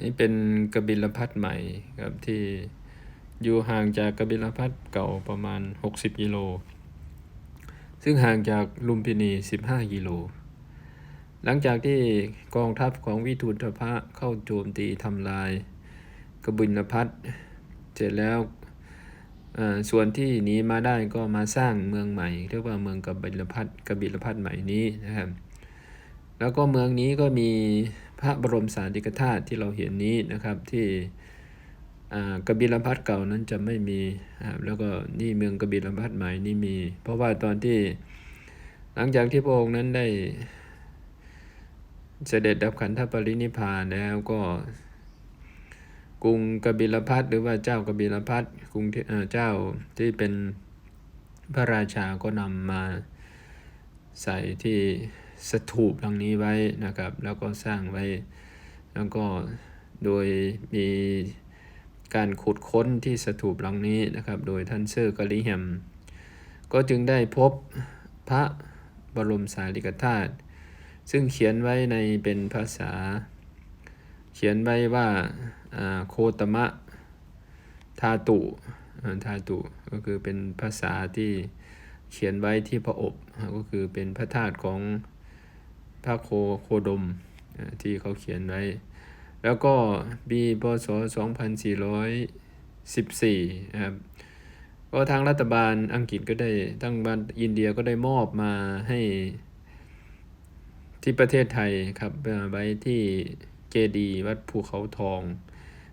นี่เป็นกบิลพัทใหม่ครับที่อยู่ห่างจากกบิลพัทเก่าประมาณ 60กิโล ซึ่งห่างจากลุมพินี 15กิโล หลังจากที่กองทัพของวิทูลทพะเข้าโจมตีทำลายกบิลพัทเสร็จแล้วอ่าส่วนที่หนีมาได้ก็มาสร้างเมืองใหม่ เรียกว่าเมืองกบิลพัทกบิลพัทใหม่นี้นะครับ แล้วก็เมืองนี้ก็มีพระบรมสารีริกธาตุที่เราเห็นนี้นะครับที่กบิลพัทเก่านั้นจะไม่มีแล้วก็นี่เมืองกบิลพัทใหม่นี่มี เพราะว่าตอนที่หลังจากที่พระองค์นั้นได้เสด็จดับขันธปรินิพานแล้วก็กรุงกบิลพัทหรือว่าเจ้ากบิลพัทกรุงเจ้าที่เป็นพระราชาก็นำมาใส่ที่ สถูปหลังนี้ไว้นะครับ แล้วก็สร้างไว้ แล้วก็โดยมีการขุดค้นที่สถูปหลังนี้นะครับ โดยท่านเซอร์กาลิแฮมก็จึงได้พบพระบรมสารีริกธาตุซึ่งเขียนไว้ในเป็นภาษา เขียนไว้ว่าอ่าโคตมะทาตุอ่าทาตุก็คือเป็นภาษาที่เขียนไว้ที่พระอบก็คือเป็นพระธาตุของ พระโคโคดมที่เขาเขียนไว้ แล้วก็ปีพศ 2414นะครับก็ทางรัฐบาลอังกฤษก็ได้ทั้งบ้านอินเดียก็ได้มอบมาให้ที่ประเทศไทยครับไว้ที่เจดีวัดภูเขาทอง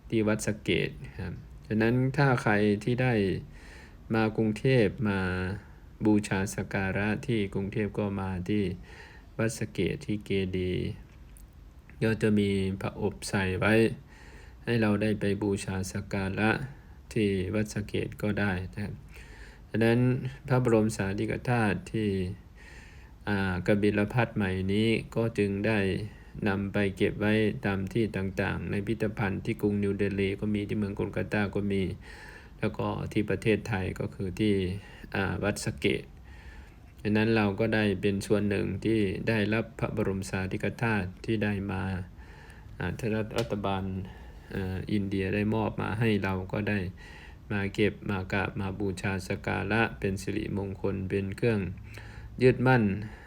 ที่วัดสเกตครับฉะนั้นถ้าใครที่ได้มากรุงเทพมาบูชาสการะที่กรุงเทพก็มาที่ วัดสเกตที่เกดีก็จะมีพระอบใส่ไว้ ให้เราได้ไปบูชาสักการะที่วัดสเกตก็ได้นะครับดังนั้นพระบรมสารีริกธาตุที่กบิลพัทใหม่นี้ก็จึงได้นำไปเก็บไว้ตามที่ต่างๆ ในพิพิธภัณฑ์ที่กรุงนิวเดลีก็มีที่เมืองโกลกาตาก็มี แล้วก็ที่ประเทศไทยก็คือที่วัดสเกต ดังนั้นเราก็ได้เป็นส่วนหนึ่งที่ได้รับพระบรมสารทิกธาตุที่ได้มาอ่าทางรัฐบาลอ,อินเดียได้มอบมาให้เราก็ได้มาเก็บมากราบมาบูชาสกการะเป็นสิริมงคลเป็นเครื่องยึดมั่น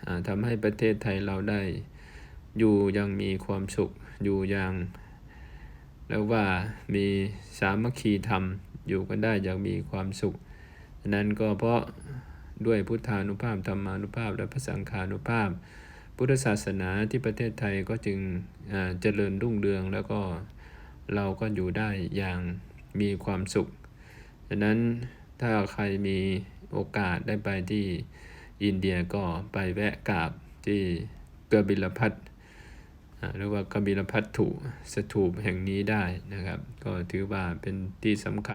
อ่าทำให้ประเทศไทยเราได้ อยู่ยังมีความสุขอยู่อย่างแล้วว่ามีสามัคคีธรรมอยู่กันได้อย่างมีความสุขดังนั้นก็เพราะ ด้วยพุทธานุภาพธรรมานุภาพ และพระสังฆานุภาพ พุทธศาสนาที่ประเทศไทยก็จึงเจริญรุ่งเรืองแล้วก็เราก็อยู่ได้อย่างมีความสุขดังนั้นถ้าใครมีโอกาสได้ไปที่อินเดียก็ไปแวะกราบที่กบิลพัทหรือว่ากบิลพัทถุสถูปแห่งนี้ได้นะครับ ก็ถือว่าเป็นที่สำคัญ